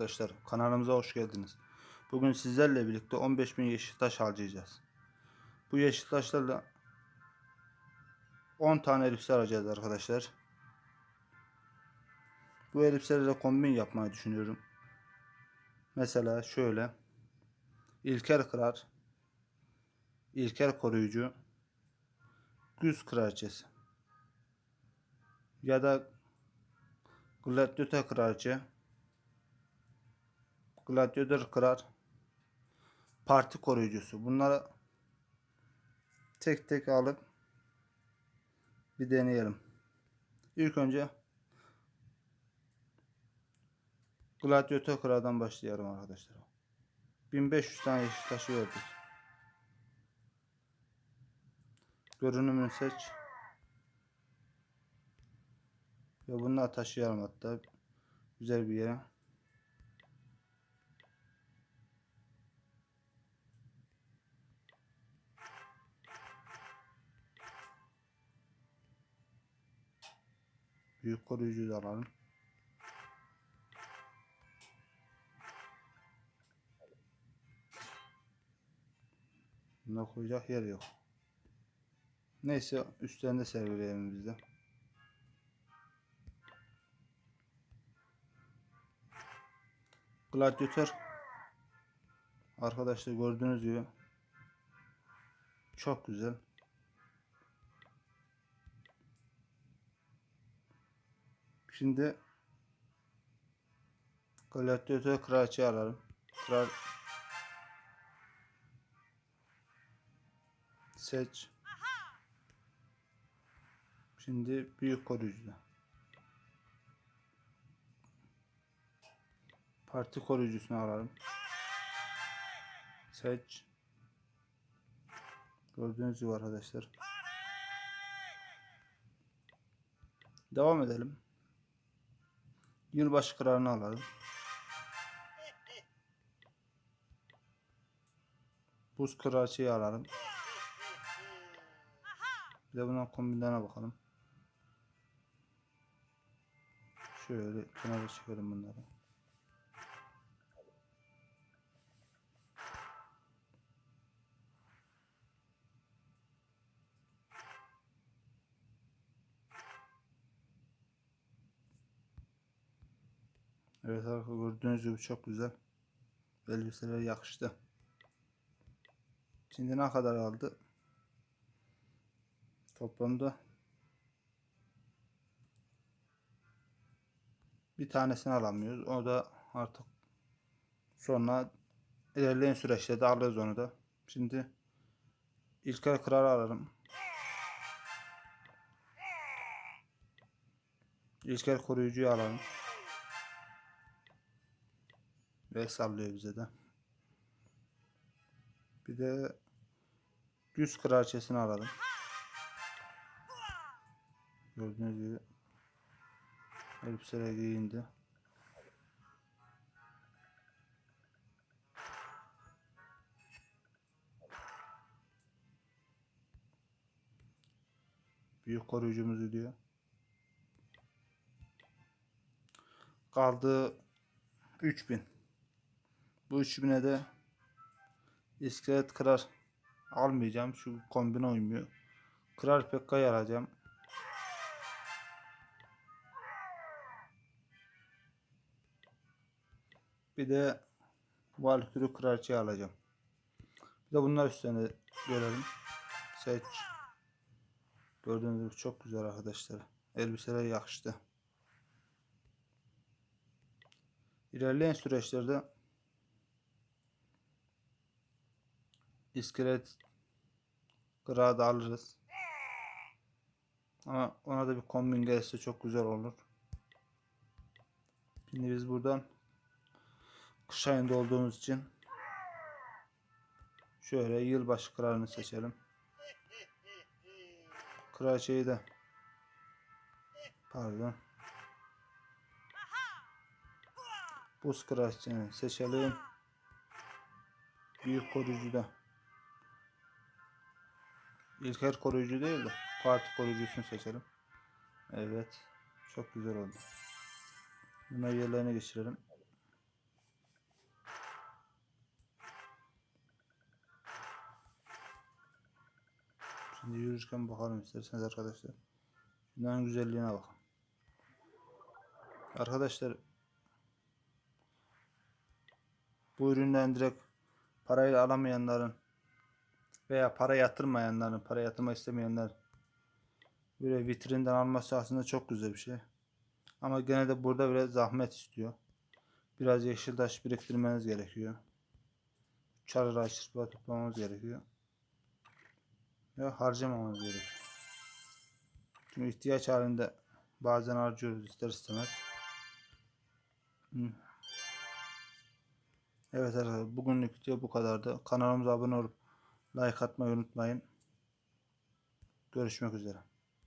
arkadaşlar. Kanalımıza hoş geldiniz. Bugün sizlerle birlikte 15.000 yeşil taş harcayacağız. Bu yeşil taşlarla 10 tane elbise alacağız arkadaşlar. Bu elbiselerle kombin yapmayı düşünüyorum. Mesela şöyle. İlker kırar. İlker koruyucu. Güz kraliçesi. Ya da Gladyatör kraliçe. Gladyatör kırar. Parti koruyucusu. Bunları tek tek alıp bir deneyelim. İlk önce Gladyatör kraldan başlayalım arkadaşlar. 1500 tane yeşil taşı verdik. Görünümünü seç. Ve bunları taşıyalım hatta. Güzel bir yere. Büyük koruyucu da alalım. Bunda koyacak yer yok. Neyse üstlerinde sergileyelim biz de. Gladyatör Arkadaşlar gördüğünüz gibi çok güzel. Şimdi Gladyatör kraliçeyi alalım. Kral Seç. Şimdi büyük koruyucuda. Parti koruyucusunu alalım. Seç. Gördüğünüz gibi arkadaşlar. Devam edelim. Yılbaşı kararını alalım. Buz kraliçeyi alalım. Bir de bundan kombinlerine bakalım. Şöyle kenara çıkarım bunları. Evet arkadaşlar gördüğünüz gibi çok güzel. Elbiseler yakıştı. Şimdi ne kadar aldı? Toplamda bir tanesini alamıyoruz. O da artık sonra ilerleyen süreçte de alırız onu da. Şimdi İlker Kırar'ı alalım. İlker koruyucuyu alalım. Ve sallıyor bize de. Bir de Güz kraliçesini alalım. Gördüğünüz gibi elbiseler giyindi. Büyük koruyucumuz diyor. Kaldı 3000. Bu 3000'e de iskelet kırar almayacağım. Şu kombine uymuyor. Kırar Pekka'yı alacağım. Bir de Valkürü kraliçeyi alacağım. Bir de bunlar üstüne görelim. Seç. Gördüğünüz gibi çok güzel arkadaşlar. Elbiseler yakıştı. İlerleyen süreçlerde iskelet kırağı da alırız. Ama ona da bir kombin gelirse çok güzel olur. Şimdi biz buradan kış ayında olduğumuz için şöyle yılbaşı kralını seçelim. Kraliçeyi de pardon buz kraliçesini seçelim. Büyük koruyucu da İlker koruyucu değil de parti koruyucusunu seçelim. Evet. Çok güzel oldu. Bunları yerlerine geçirelim. Şimdi yürürken bakalım isterseniz arkadaşlar. Şunların güzelliğine bakın. Arkadaşlar bu üründen direkt parayla alamayanların veya para yatırmayanların, para yatırmak istemeyenler böyle vitrinden alması aslında çok güzel bir şey. Ama gene de burada biraz zahmet istiyor. Biraz yeşil taş biriktirmeniz gerekiyor. Çarıra çırpığa toplamanız gerekiyor. Ve harcamamanız gerekiyor. Çünkü ihtiyaç halinde bazen harcıyoruz ister istemez. Evet arkadaşlar bugünlük video bu kadardı. Kanalımıza abone olup like atmayı unutmayın. Görüşmek üzere.